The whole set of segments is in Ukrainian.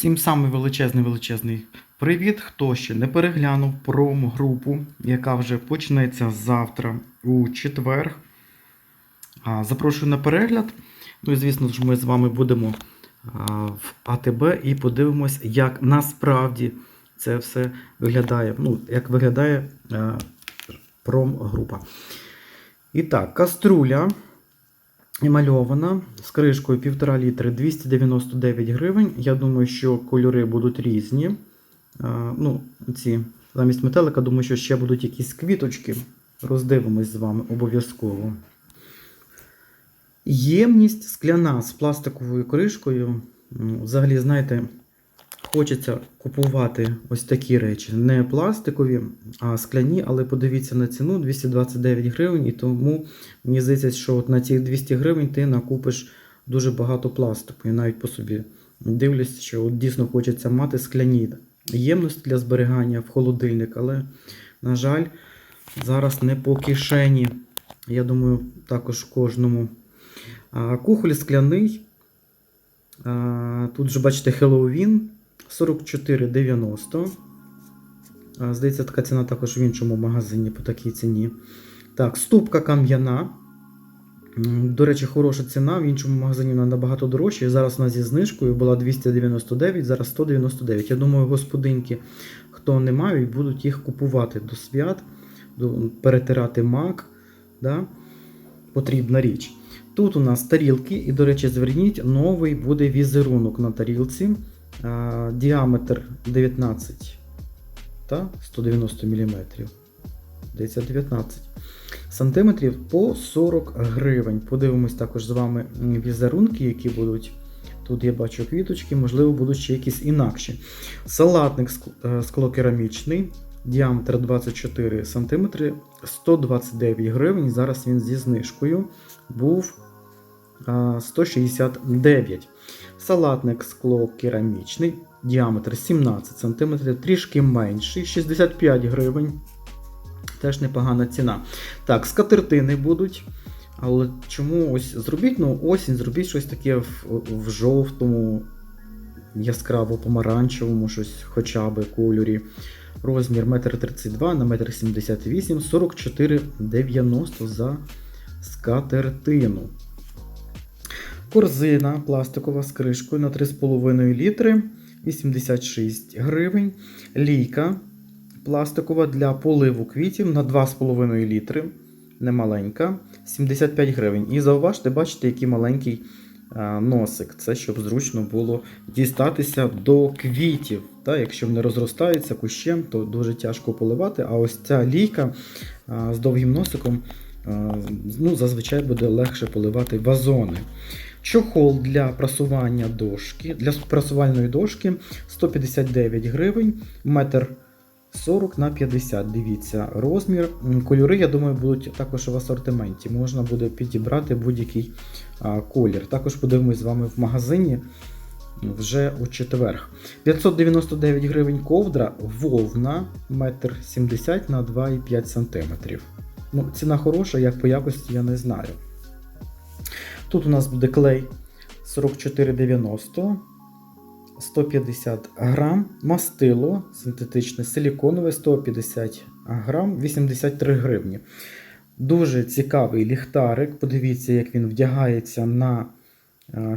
Всім самий величезний величезний привіт. Хто ще не переглянув промо-групу, яка вже почнеться завтра у четвер. Запрошую на перегляд. Ну і звісно ж, ми з вами будемо в АТБ і подивимось, як насправді це все виглядає. Ну, як виглядає а, промо-група. І так, каструля емальована з кришкою 1,5 літри 299 гривень. Я думаю, що кольори будуть різні. А, ну, ці, замість метелика, думаю, що ще будуть якісь квіточки. Роздивимось з вами обов'язково. Ємність скляна з пластиковою кришкою. Взагалі, знаєте, хочеться купувати ось такі речі. Не пластикові, а скляні, але подивіться на ціну 229 гривень, і тому мені здається, що от на цих 200 гривень ти накупиш дуже багато пластику. І навіть по собі дивлюсь, що от дійсно хочеться мати скляні ємності для зберігання в холодильник, але, на жаль, зараз не по кишені. Я думаю, також кожному. Кухоль скляний. Тут же бачите Хеллоуін 44,90. Здається, така ціна також в іншому магазині по такій ціні. Так, ступка кам'яна. До речі, хороша ціна. В іншому магазині вона набагато дорожча. Зараз вона зі знижкою була 299, зараз 199. Я думаю, господинки, хто не мають, будуть їх купувати до свят, перетирати мак. Да? Потрібна річ. Тут у нас тарілки, і, до речі, зверніть, новий буде візерунок на тарілці. А, діаметр 19 та 190 мм. Здається, 19 сантиметрів по 40 гривень. Подивимось також з вами візерунки, які будуть. Тут я бачу квіточки, можливо, будуть ще якісь інакші. Салатник е, склокерамічний, діаметр 24 см, 129 гривень. Зараз він зі знижкою був 169. Салатник склокерамічний, діаметр 17 см, трішки менший, 65 гривень. Теж непогана ціна. Так, скатертини будуть. Але чому ось зробіть ну, осінь, зробіть щось таке в, в жовтому, яскраво помаранчевому, щось хоча б кольорі. Розмір 1,32 на 1,78 44,90 за скатертину. Корзина пластикова з кришкою на 3,5 літри 86 гривень. Лійка пластикова для поливу квітів на 2,5 літри. Немаленька, 75 гривень. І зауважте, бачите, який маленький носик. Це щоб зручно було дістатися до квітів. Та, якщо вони розростаються кущем, то дуже тяжко поливати. А ось ця лійка а, з довгим носиком а, ну, зазвичай буде легше поливати вазони. Чохол для прасування дошки, для прасувальної дошки 159 гривень, метр 40 на 50. Дивіться, розмір. Кольори, я думаю, будуть також в асортименті. Можна буде підібрати будь-який колір. Також подивимось з вами в магазині вже у четверг. 599 гривень ковдра, вовна, 1,70 м на 2,5 см. Ну, ціна хороша, як по якості, я не знаю. Тут у нас буде клей 44,90. 150 грам, мастило синтетичне, силіконове 150 грам, 83 гривні. Дуже цікавий ліхтарик. Подивіться, як він вдягається на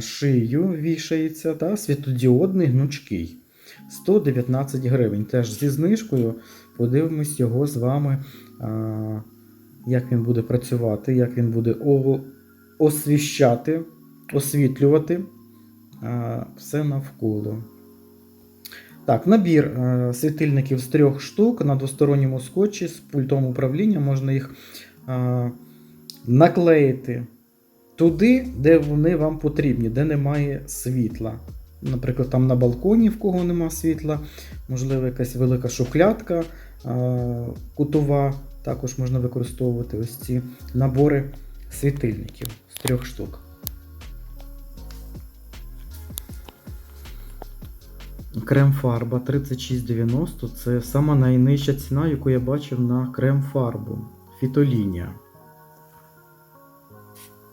шию, вішається, та, світодіодний гнучкий. 119 гривень. Теж зі знижкою. Подивимось його з вами, а, як він буде працювати, як він буде освіщати, освітлювати все навколо. Так, набір е, світильників з трьох штук на двосторонньому скотчі з пультом управління. Можна їх е, наклеїти туди, де вони вам потрібні, де немає світла. Наприклад, там на балконі, в кого нема світла, можливо, якась велика шухлядка е, кутова. Також можна використовувати ось ці набори світильників трьох штук. Крем-фарба 3690 це сама найнижча ціна, яку я бачив на крем-фарбу. Фітолінія.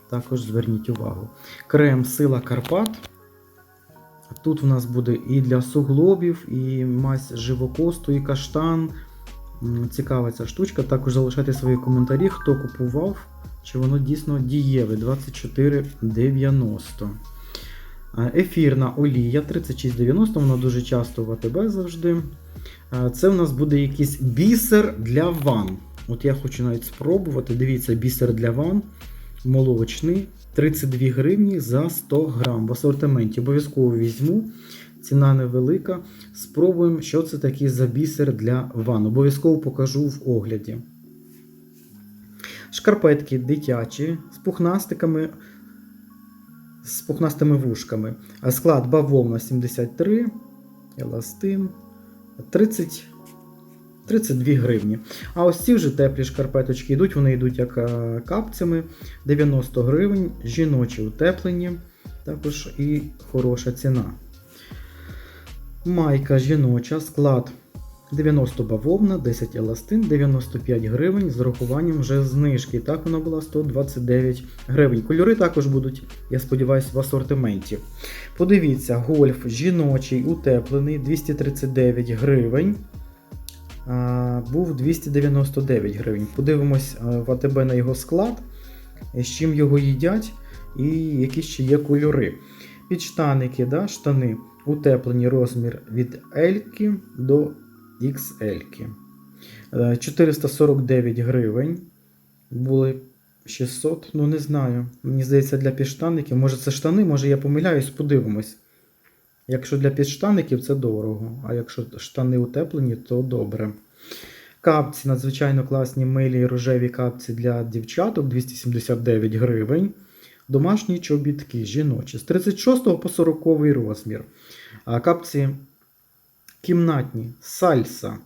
Також зверніть увагу. Крем Сила Карпат Тут у нас буде і для суглобів, і мазь живокосту, і каштан. Цікава ця штучка. Також залишайте свої коментарі, хто купував, чи воно дійсно дієве 24,90. Е, Ефірна олія 36,90, вона дуже часто в АТБ завжди. Е, Це у нас буде якийсь бісер для ван. От я хочу навіть спробувати. Дивіться, бісер для ван молочний. 32 гривні за 100 грам в асортименті. Обов'язково візьму. Ціна невелика. Спробуємо, що це такий за бісер для ван. Обов'язково покажу в огляді. Шкарпетки дитячі з пухнастиками, з пухнастими вушками. Склад бавовна 73, еластин 30, 32 гривні. А ось ці вже теплі шкарпеточки йдуть, вони йдуть як е, капцями 90 гривень, жіночі утеплені, також і хороша ціна. Майка жіноча, склад 90 бавовна, 10 еластин, 95 гривень з урахуванням вже знижки. Так вона була 129 гривень. Кольори також будуть, я сподіваюся, в асортименті. Подивіться, гольф жіночий, утеплений 239 гривень. Був 299 гривень. Подивимось в АТБ на його склад, з чим його їдять, і які ще є кольори. Підштаники, да, штани утеплені розмір від L до XL. Е, 449 гривень. Були 600, ну не знаю. Мені здається, для підштанників. Може це штани, може я помиляюсь, подивимось. Якщо для підштанників це дорого, а якщо штани утеплені, то добре. Капці надзвичайно класні милі рожеві капці для дівчаток 279 гривень. Домашні чобітки жіночі з 36 по 40 розмір. А капці кімнатні сальса.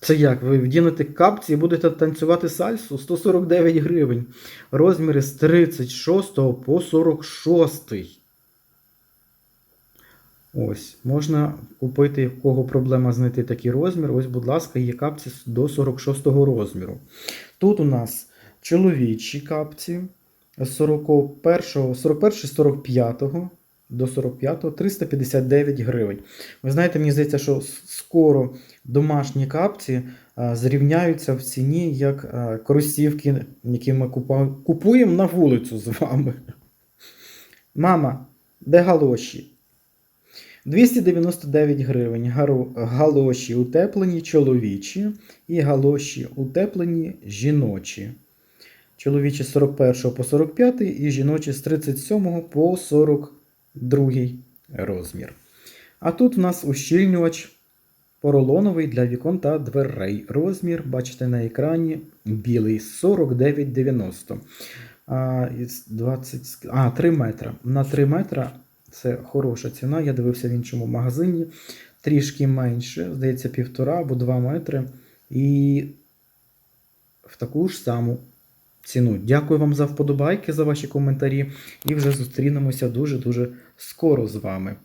Це як? Ви вдінете капці і будете танцювати сальсу 149 гривень. Розміри з 36 по 46. Ось, можна купити, в кого проблема знайти такий розмір. Ось, будь ласка, є капці до 46 розміру. Тут у нас чоловічі капці з 41, 41 45 до 45 359 гривень. Ви знаєте, мені здається, що скоро домашні капці зрівняються в ціні як кросівки, які ми купуємо на вулицю з вами. Мама, де галоші? 299 гривень. Галоші утеплені чоловічі і галоші утеплені жіночі. Чоловічі з 41 по 45 і жіночі з 37 по 42 розмір. А тут у нас ущільнювач поролоновий для вікон та дверей. Розмір, бачите на екрані, білий 49,90. А, 20, а, 3 метра. На 3 метра це хороша ціна. Я дивився в іншому магазині. Трішки менше, здається, півтора або 2 метри. І в таку ж саму ціну. Дякую вам за вподобайки, за ваші коментарі. І вже зустрінемося дуже-дуже скоро з вами.